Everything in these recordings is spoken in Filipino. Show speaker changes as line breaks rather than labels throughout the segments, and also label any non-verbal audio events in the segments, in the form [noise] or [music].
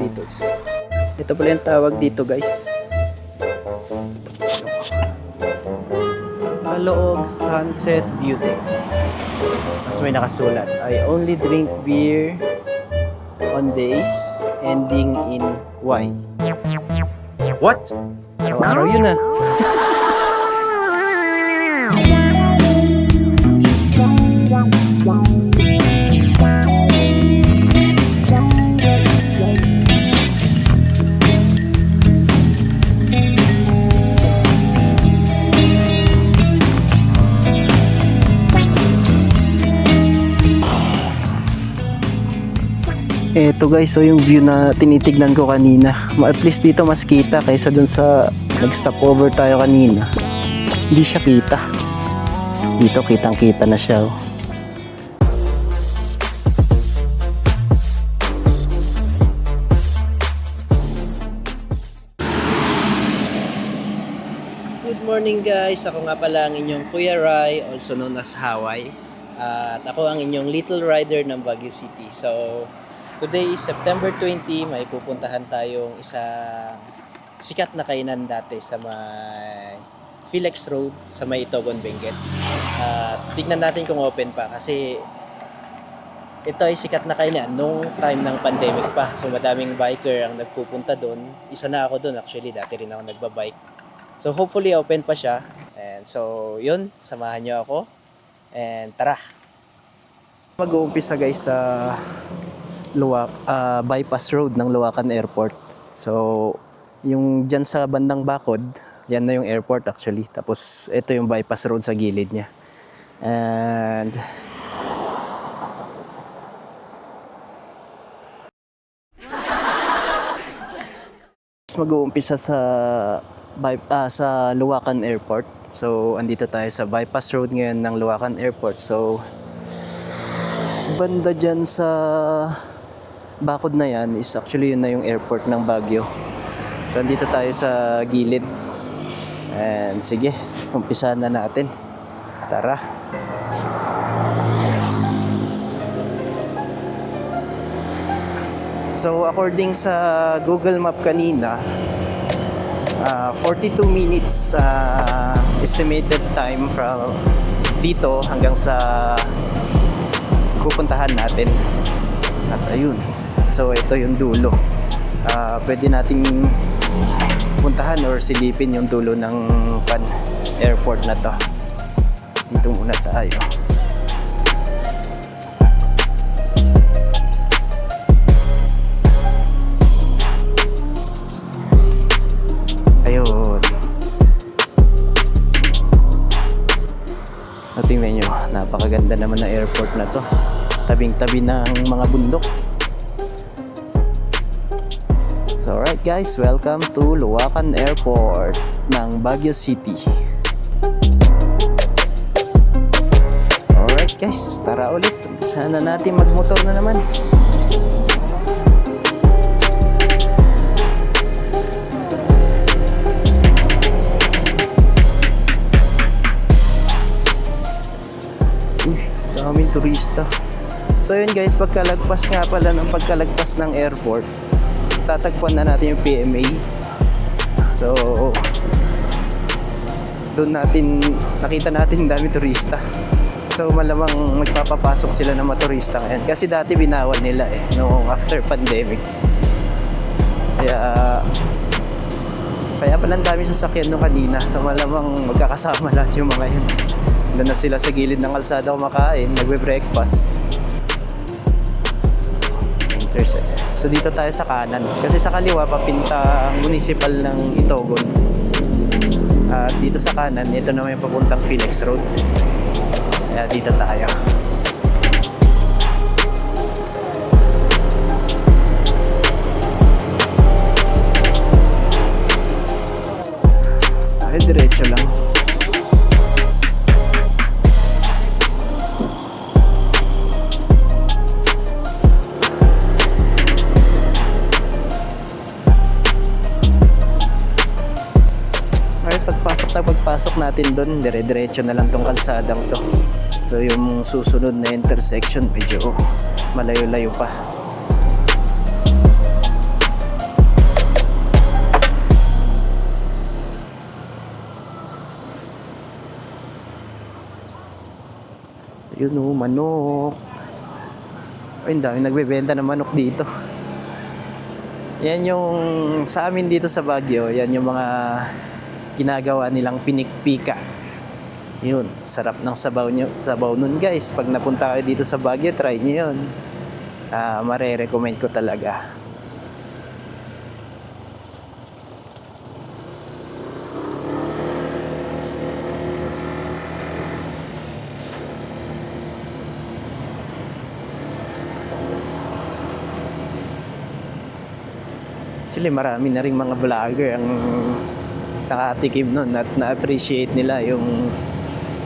dito. Ito pala yung tawag dito guys. Kaloog Sunset Deck. Mas may nakasulat. I only drink beer on days ending in Y.
What?
Araw-araw yun ah. Eto guys, so yung view na tinitignan ko kanina. At least dito mas kita kaysa dun sa nag-stop over tayo kanina. Hindi siya kita. Dito kitang kita na siya. oh. Good morning guys! Ako nga pala ang inyong Kuya Rai, also known as Hawaii. At ako ang inyong little rider ng Baguio City. So, today is September 20, may pupuntahan tayong isang sikat na kainan dati sa may Felix Road sa may Itogon, Benguet. At tignan natin kung open pa kasi ito ay sikat na kainan nung time ng pandemic pa. So madaming biker ang nagpupunta doon. Isa na ako doon actually, dati rin ako nagbabike. So hopefully open pa siya. And so yun, samahan niyo ako. And tara. Mag-uumpisa guys sa Luwak, ah, bypass road ng Luwakan Airport. So yung dyan sa bandang bakod, yan na yung airport actually. Tapos ito yung bypass road sa gilid niya. And mag-uumpisa sa by, ah, sa Luwakan Airport. So, andito tayo sa bypass road ngayon ng Luwakan Airport. So, banda dyan sa bakod na yan is actually yun na yung airport ng Baguio. So, andito tayo sa gilid. And sige, umpisahan na natin. Tara. So according sa Google Map kanina, ah, 42 minutes ah, estimated time from dito hanggang sa pupuntahan natin. At ayun. So ito yung dulo. Ah, pwede nating puntahan or silipin yung dulo ng pan airport na to. Dito muna tayo. Ayun. O, tingnan nyo, napakaganda naman ng airport na to. Tabing-tabi ng mga bundok. Alright guys, welcome to Luwakan Airport ng Baguio City. Alright guys, tara ulit. Sana natin magmotor na naman. Uy, daming turista. So yun guys, pagkalagpas nga pala ng pagkalagpas ng airport, tatagpuan na natin yung PMA. So, doon natin, nakita natin dami turista. So malamang magpapapasok sila ng mga turista ngayon. Kasi dati binawal nila eh, noong after pandemic. Kaya, kaya pala ang dami sasakyan nung kanina. So malamang magkakasama lahat yung mga yun. Doon na sila sa gilid ng kalsada kumakain, nagbe-breakfast. So dito tayo sa kanan. Kasi sa kaliwa, papinta ang municipal ng Itogon. At dito sa kanan, ito naman yung papuntang Felix Road. Kaya dito tayo. Ay, diretso lang. pagpasok natin doon, dire-diretso na lang tong kalsadang to. So yung susunod na intersection medyo oh, malayo-layo pa. Yun oh, manok. Ay, dami nagbebenta ng manok dito. Yan yung sa amin dito sa Baguio, yan yung mga ginagawa nilang pinikpika. Yun, sarap ng sabaw nyo, sabaw nun guys. Pag napunta kayo dito sa Baguio, try nyo yun. Ah, mare-recommend ko talaga. Sila marami na rin mga vlogger ang nakatikim nun at na-appreciate nila yung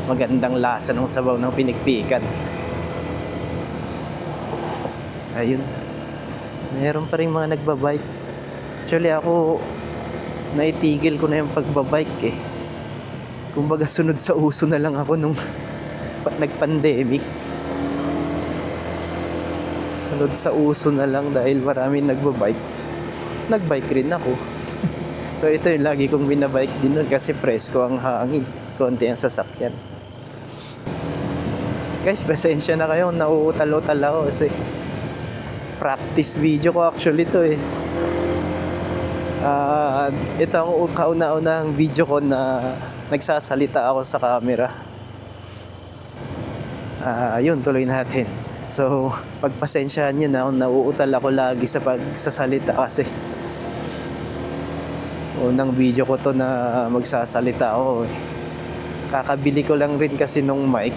magandang lasa ng sabaw ng pinikpikan. Ayun. Meron pa rin mga nagbabike. Actually ako, naitigil ko na yung pagbabike eh. Kumbaga sunod sa uso na lang ako nung pa- [laughs] nag-pandemic. Sunod sa uso na lang dahil marami nagbabike. Nagbike rin ako. So ito yung lagi kong binabike din nun kasi presko ang hangin. Konti ang sasakyan. Guys, pasensya na kayo. Nauutal-utal ako kasi practice video ko actually to eh. Ah, ito ang kauna-unahang video ko na nagsasalita ako sa camera. Ah, yun, tuloy natin. So, pagpasensyahan nyo na nauutal ako lagi sa pagsasalita kasi unang video ko to na magsasalita ako eh. Kakabili ko lang rin kasi nung mic.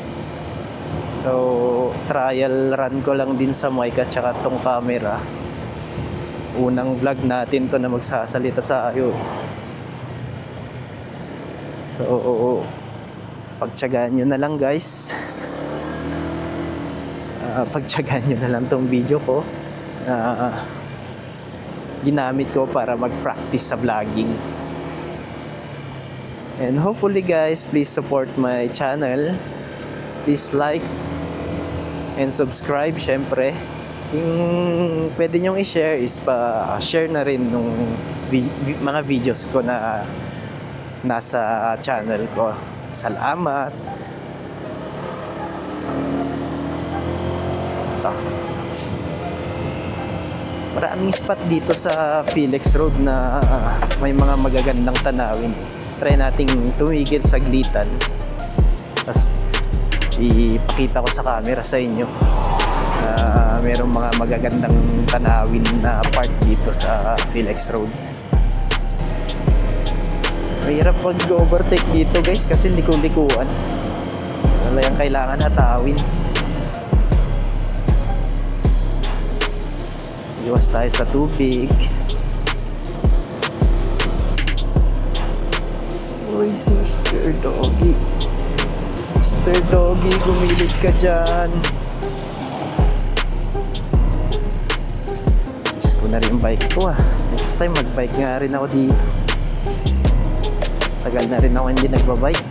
So, trial run ko lang din sa mic at saka tong camera. Unang vlog natin to na magsasalita sa ayo. So, pagtsagaan nyo na lang guys. Ah, pagtsagaan nyo na lang tong video ko. Ah, ginamit ko para mag-practice sa vlogging. And hopefully guys, please support my channel. Please like and subscribe syempre. Kung pwede nyong i-share is pa-share na rin nung vi- vi- mga videos ko na nasa channel ko. Salamat! Ito. Maraming spot dito sa Felix Road na may mga magagandang tanawin. Try nating tumigil sa glitan. Tapos ipakita ko sa camera sa inyo. na merong mga magagandang tanawin na part dito sa Felix Road. Mahirap mag-overtake dito guys kasi liku-likuan. Wala yung kailangan hatawin. Iwas tayo sa tubig. Uy, Sister Doggy. Sister Doggy, gumilit ka dyan. Miss ko na rin bike ko ah. Next time, magbike nga rin ako dito. Tagal na rin ako hindi nagbabike.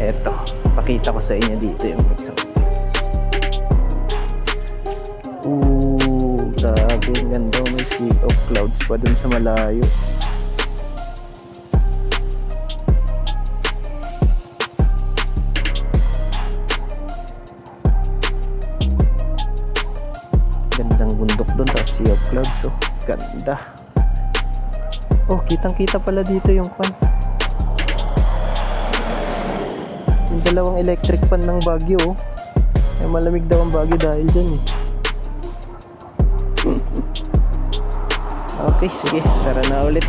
Eto, pakita ko sa inyo dito yung isang Ang ganda. May sea of clouds pa dun sa malayo. Gandang bundok dun. Tapos sea of clouds. Oh, ganda. Oh, kitang-kita pala dito yung kwan. Yung dalawang electric fan ng Baguio. Oh. Ay, malamig daw ang Baguio dahil dyan eh. Okay, sige. Tara na ulit.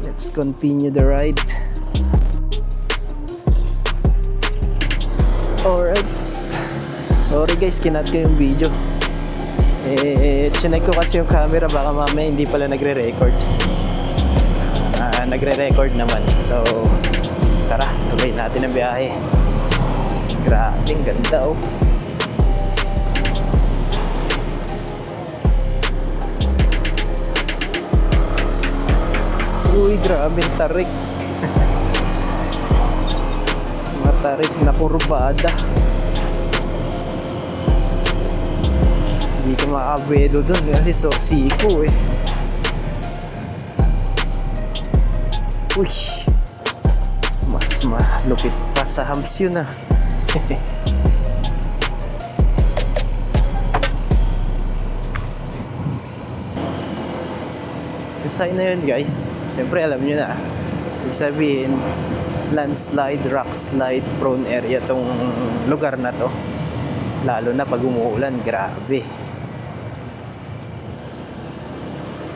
Let's continue the ride. Alright. Sorry guys, kinat ko yung video. Eh, chinek ko kasi yung camera baka mamaya hindi pala nagre-record. Ah, nagre-record naman. So, tara, tuloy natin ang biyahe. Grabe, ganda oh. Uy, grabe tarik. [laughs] Matarik na kurbada. Hindi ka makabelo doon kasi so siko eh. Uy, mas malupit pa. Nasa hams yun ah. [laughs] Sign na yun guys, siyempre alam nyo na. Ibig sabihin, landslide, rock slide prone area tong lugar na to. Lalo na pag umuulan, grabe.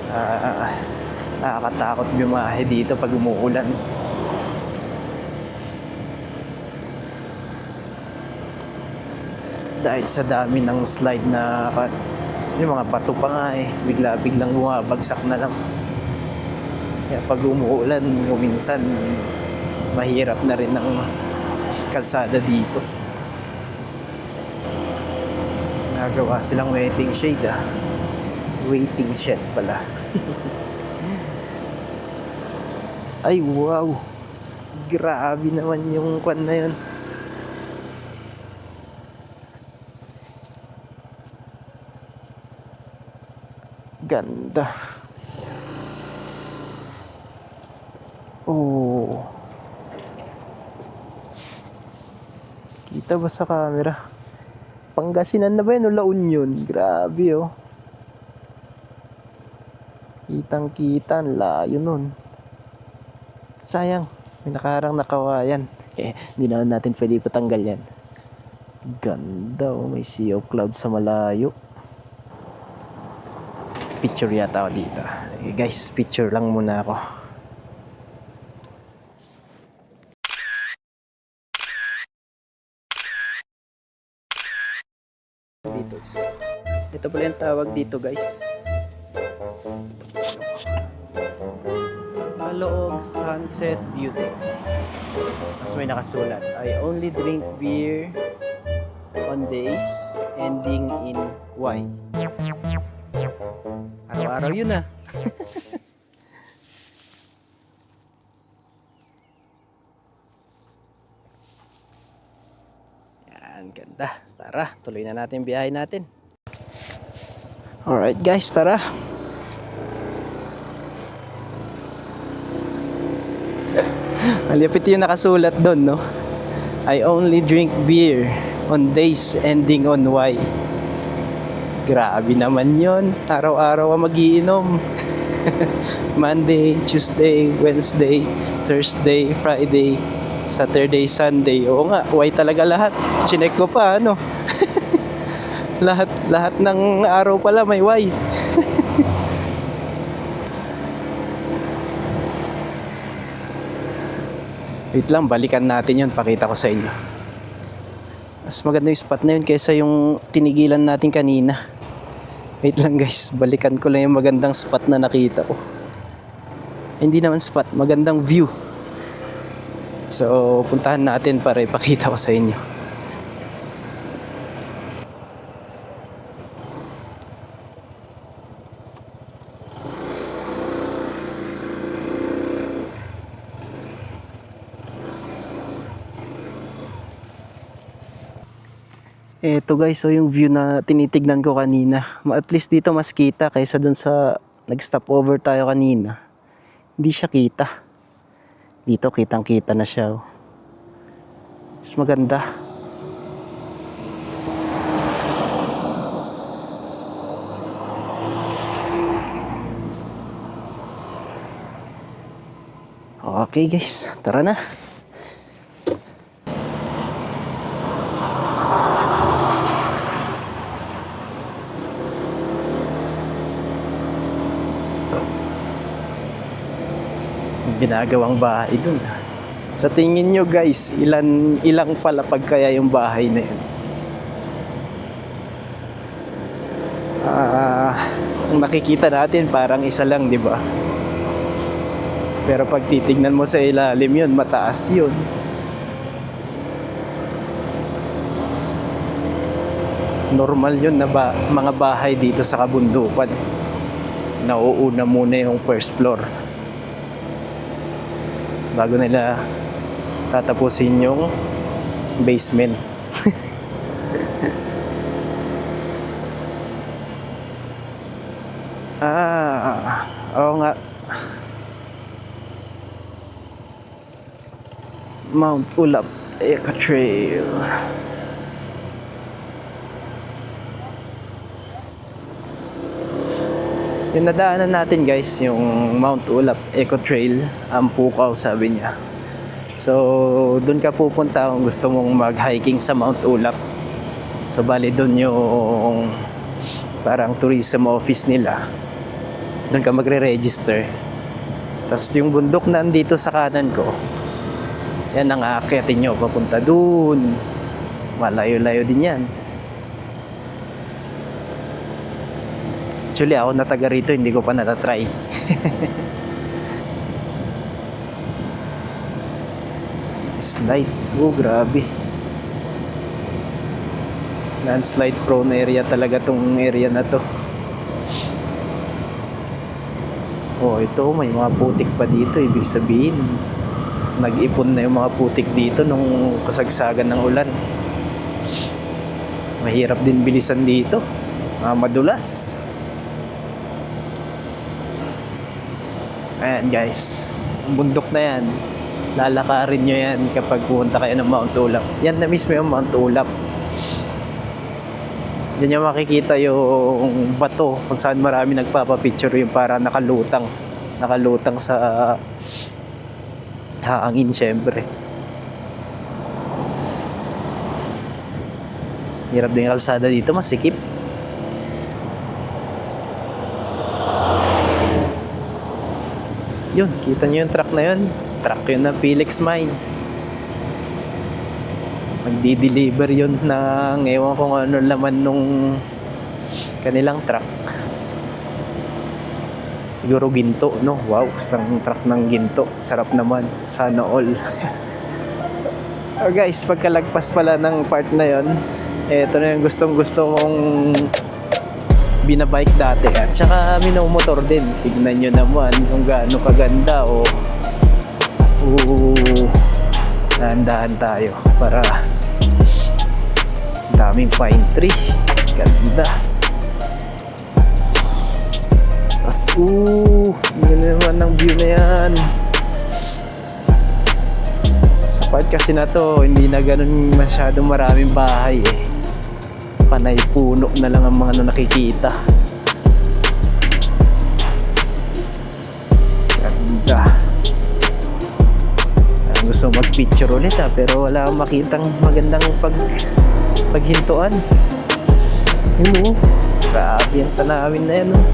Ah, nakakatakot bumahe dito pag umuulan. Dahil sa dami ng slide na ka- kasi mga bato pa nga eh, bigla-biglang bumabagsak na lang. Kaya pag umuulan, minsan mahirap na rin ang kalsada dito. Nagawa silang waiting shade ah. Waiting shed pala. [laughs] Ay wow! Grabe naman yung kwan na yun. Ganda. Oh. Ba sa camera? Pangasinan na ba yun o La Union? Grabe oh. Kitang kita, layo nun. Sayang, may nakaharang na kawayan. [laughs] Eh, hindi naman natin pwede patanggal yan. Ganda oh, may sea of clouds sa malayo. Picture yata ako dito. Eh, guys, picture lang muna ako. Tawag dito guys. Kaloog Sunset View Deck. Mas may nakasulat. I only drink beer on days ending in Y. Araw-araw yun ah. [laughs] Yan, ganda. Tara, tuloy na natin biyahe natin. Alright guys, tara. [laughs] Malapit yung nakasulat doon, no? I only drink beer on days ending on Y. Grabe naman yon. Araw-araw ang magiinom. [laughs] Monday, Tuesday, Wednesday, Thursday, Friday, Saturday, Sunday. Oo nga, Y talaga lahat. Chinek ko pa, ano? [laughs] lahat, lahat ng araw pala may Y. [laughs] Wait lang, balikan natin yun. Pakita ko sa inyo. Mas maganda yung spot na yun kaysa yung tinigilan natin kanina. Wait lang guys, balikan ko lang yung magandang spot na nakita ko. Hindi naman spot, magandang view. So, puntahan natin para ipakita ko sa inyo. Eto guys, so yung view na tinitignan ko kanina. At least dito mas kita kaysa dun sa nag-stop over tayo kanina. Hindi siya kita. Dito kitang kita na siya. oh. Mas maganda. Okay guys, tara na. Ginagawang bahay dun. Sa tingin nyo guys, ilan, ilang palapag kaya yung bahay na yun? Ah, ang nakikita natin parang isa lang, di ba? Pero pag titignan mo sa ilalim yun, mataas yun. Normal yun na ba, mga bahay dito sa kabundukan. Nauuna muna yung first floor bago nila tatapusin yung basement. [laughs] ah, oo nga. Mount Ulap. Eco Trail. Yung nadaanan natin guys, yung Mount Ulap Eco Trail, ang pukaw sabi niya. So, doon ka pupunta kung gusto mong mag-hiking sa Mount Ulap. So, bali doon yung parang tourism office nila. Doon ka magre-register. Tapos yung bundok na andito sa kanan ko, yan ang aakyatin nyo papunta doon. Malayo-layo din yan. Actually, ako na taga rito, hindi ko pa natatry. [laughs] Slide. Oh, grabe. Landslide prone area talaga tong area na to. Oh, ito may mga putik pa dito. Ibig sabihin, nag-ipon na yung mga putik dito nung kasagsagan ng ulan. Mahirap din bilisan dito. Mga madulas. Ayan guys, bundok na yan. Lalakarin nyo yan kapag pumunta kayo ng Mount Ulap. Yan na mismo yung Mount Ulap. Diyan nyo makikita yung bato kung saan marami nagpapapicture yung para nakalutang. Nakalutang sa hangin syempre. Hirap din yung kalsada dito, masikip. Yun, kita nyo yung truck na yun. Truck yun ng Felix Mines. Magdi-deliver yun ng ewan kung ano laman nung kanilang truck. Siguro ginto, no? Wow, isang truck ng ginto. Sarap naman. Sana all. [laughs] oh guys, pagkalagpas pala ng part na yon, eto na yung gustong gusto mong binabike dati. At saka minomotor din. Tignan nyo naman kung gaano kaganda o uh, dahan tayo para daming pine tree. Ganda. Tas uh naman ang view na yan. Sa part kasi na to hindi na ganun masyadong maraming bahay eh panay puno na lang ang mga na nakikita. Ganda. Gusto mag-picture ulit ha, pero wala akong makitang magandang pag paghintuan. Yun oh. Grabe ang tanawin na yan oh.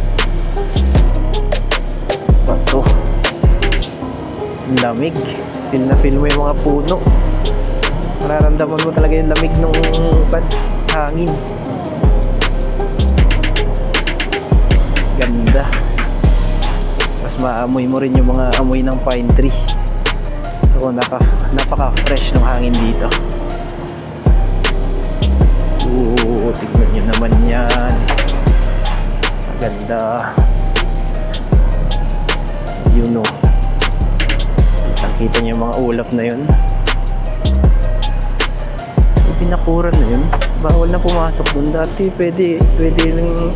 Ang lamig. Feel na feel mo yung mga puno. Mararamdaman mo talaga yung lamig nung pan hangin. Ganda. Tapos maamoy mo rin yung mga amoy ng pine tree. So, naka, napaka-fresh ng hangin dito. Oo, tignan nyo naman yan. Maganda. Yun o. Nakita nyo yung mga ulap na yun. Yung pinakuran na yun bawal na pumasok dun. Dati pwede pwede lang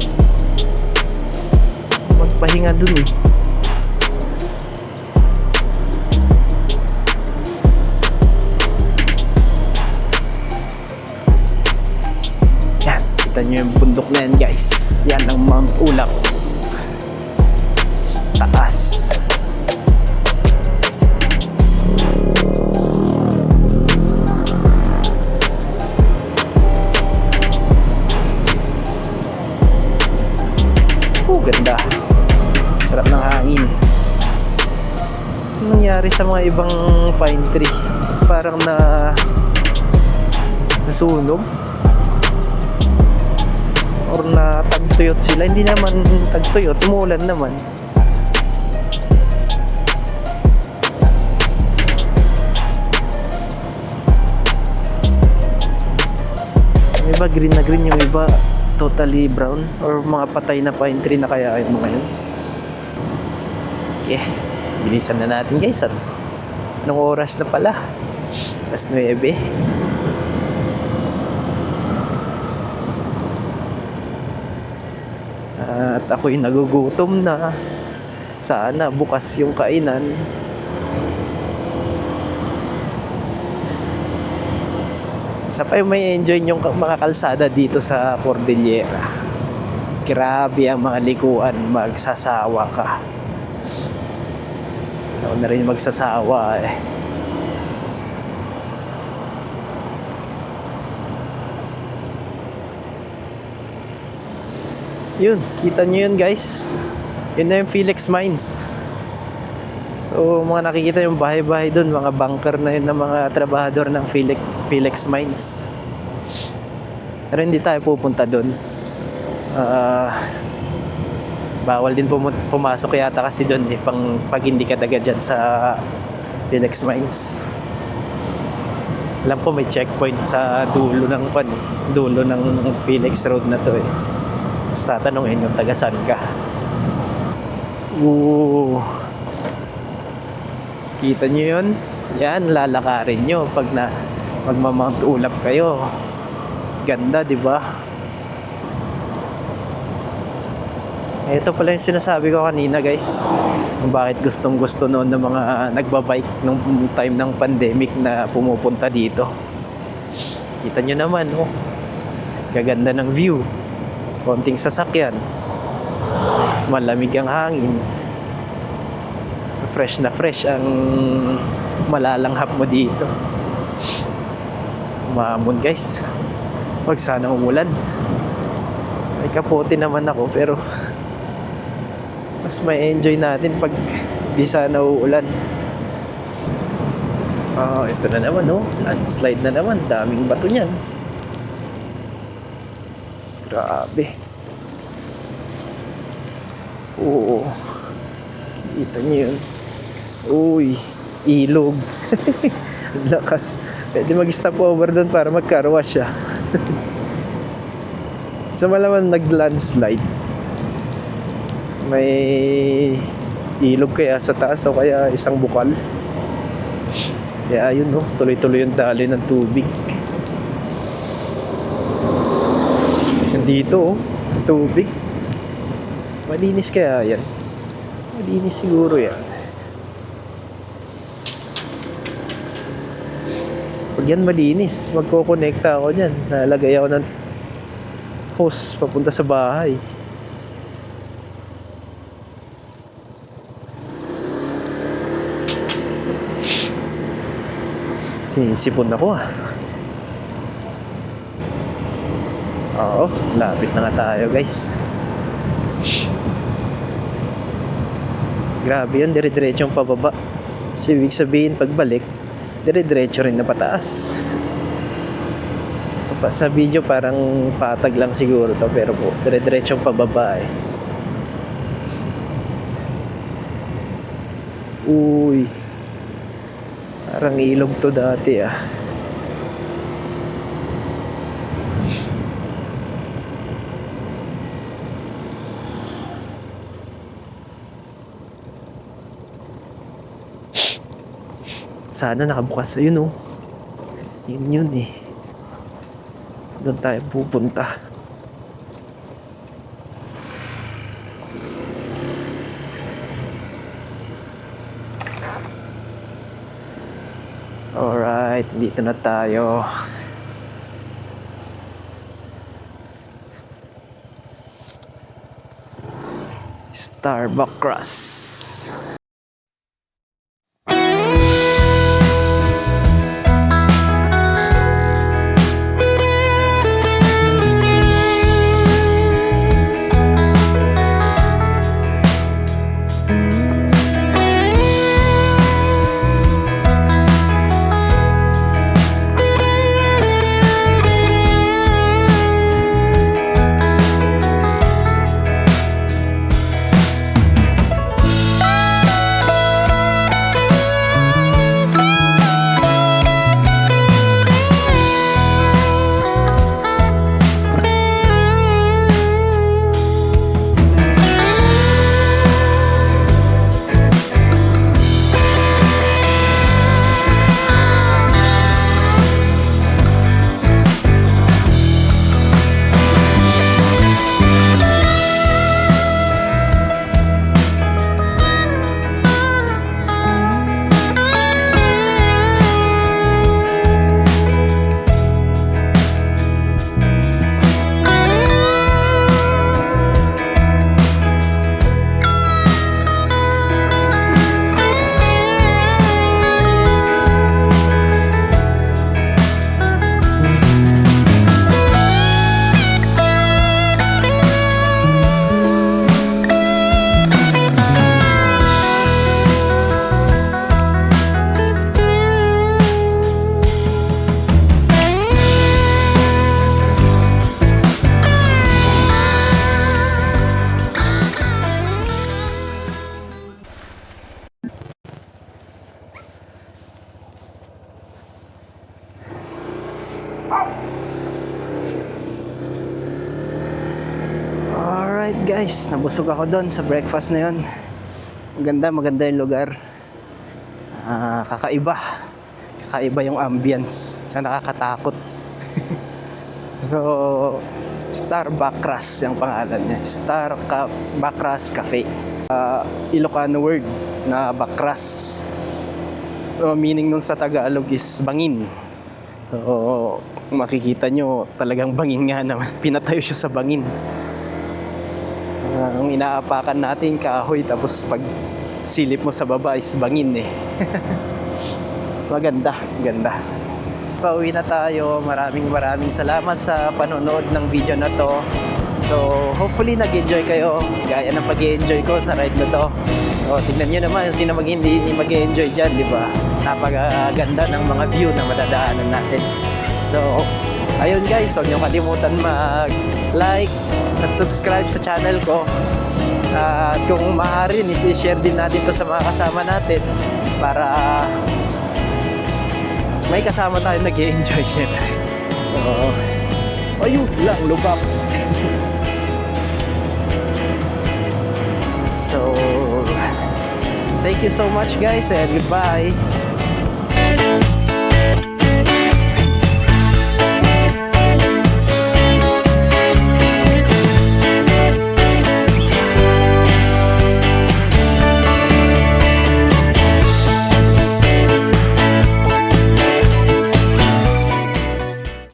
magpahinga dun eh. Yan kita nyo yung bundok na yan guys. Yan ang Mount Ulap sa mga ibang pine tree? Parang na nasunog or na tagtuyot sila. Hindi naman tagtuyot, umulan naman. Yung iba green na green, yung iba totally brown or mga patay na pine tree na kaya yung mga yun. Okay, bilisan na natin guys. Ano? Anong oras na pala? Alas 9. At ako'y nagugutom na. Sana bukas yung kainan. Isa pa may enjoy yung mga kalsada dito sa Cordillera. Grabe ang mga likuan, magsasawa ka. Ako na rin magsasawa eh. Yun, kita nyo yun guys. Yun na yung Felix Mines. So, mga nakikita yung bahay-bahay doon, mga bunker na yun ng mga trabahador ng Felix, Felix Mines. Pero hindi tayo pupunta doon. Ah, bawal din pumu- pumasok yata kasi doon eh, pang, pag hindi ka daga dyan sa Felix Mines. Alam ko may checkpoint sa dulo ng pan, eh. dulo ng Felix Road na to eh. Tapos tatanungin yung taga saan ka. Ooh. Kita nyo yun? Yan, lalakarin nyo pag na magmamount ulap kayo. Ganda, di ba? Ito pala yung sinasabi ko kanina guys. Kung bakit gustong gusto noon ng mga nagbabike nung time ng pandemic na pumupunta dito. Kita nyo naman, oh. Kaganda ng view. Konting sasakyan. Malamig ang hangin. So, fresh na fresh ang malalanghap mo dito. Umamon guys. Huwag sana umulan. May kapote naman ako pero [laughs] mas may enjoy natin pag di sana uulan. Oh, ito na naman oh. Landslide na naman. Daming bato niyan. Grabe. Oo. Kita niyo yun. Uy, ilog. [laughs] Lakas. Pwede mag-stop over doon para magkarwa siya. [laughs] Sa malaman nag-landslide. May ilog kaya sa taas o kaya isang bukal. Kaya ayun no, tuloy-tuloy yung daloy ng tubig. Dito oh, tubig. Malinis kaya yan. Malinis siguro yan. Pag yan malinis, magkokonekta ako dyan. Nalagay ako ng hose papunta sa bahay. Sinisipon ako ah. Oo, lapit na nga tayo guys. Grabe yun, dire-diretso yung pababa. So, ibig sabihin, pagbalik, dire-diretso rin na pataas. Pa- Sa video parang patag lang siguro to pero po, dire-diretso yung pababa eh. Uy. Parang ilog to dati ah. Sana nakabukas. Ayun oh. Yun yun eh. Doon tayo pupunta. Alright, dito na tayo. Starbucks Cross. guys, nabusog ako doon sa breakfast na yon. Maganda, maganda yung lugar. Ah, kakaiba. Kakaiba yung ambience. Tsaka nakakatakot. [laughs] so, Star Bacras yung pangalan niya. Star Ka- Bacras Cafe. Ah, Ilocano word na Bacras. So, meaning nun sa Tagalog is bangin. So, makikita nyo, talagang bangin nga naman. [laughs] Pinatayo siya sa bangin. Ang inaapakan natin kahoy tapos pag silip mo sa baba is bangin eh. [laughs] Maganda, ganda. Pauwi na tayo. Maraming maraming salamat sa panonood ng video na to. So, hopefully nag-enjoy kayo. Gaya ng pag-enjoy ko sa ride na to. O, tignan nyo naman, sino mag hindi mag-enjoy dyan, di ba? Napakaganda ng mga view na madadaanan natin. So, ayun guys, huwag nyo kalimutan mag-like at subscribe sa channel ko. At kung maaari, isi-share din natin to sa mga kasama natin para may kasama tayo nag enjoy [laughs] syempre. Oo. Ayun lang, lubak. [laughs] so, thank you so much guys and goodbye.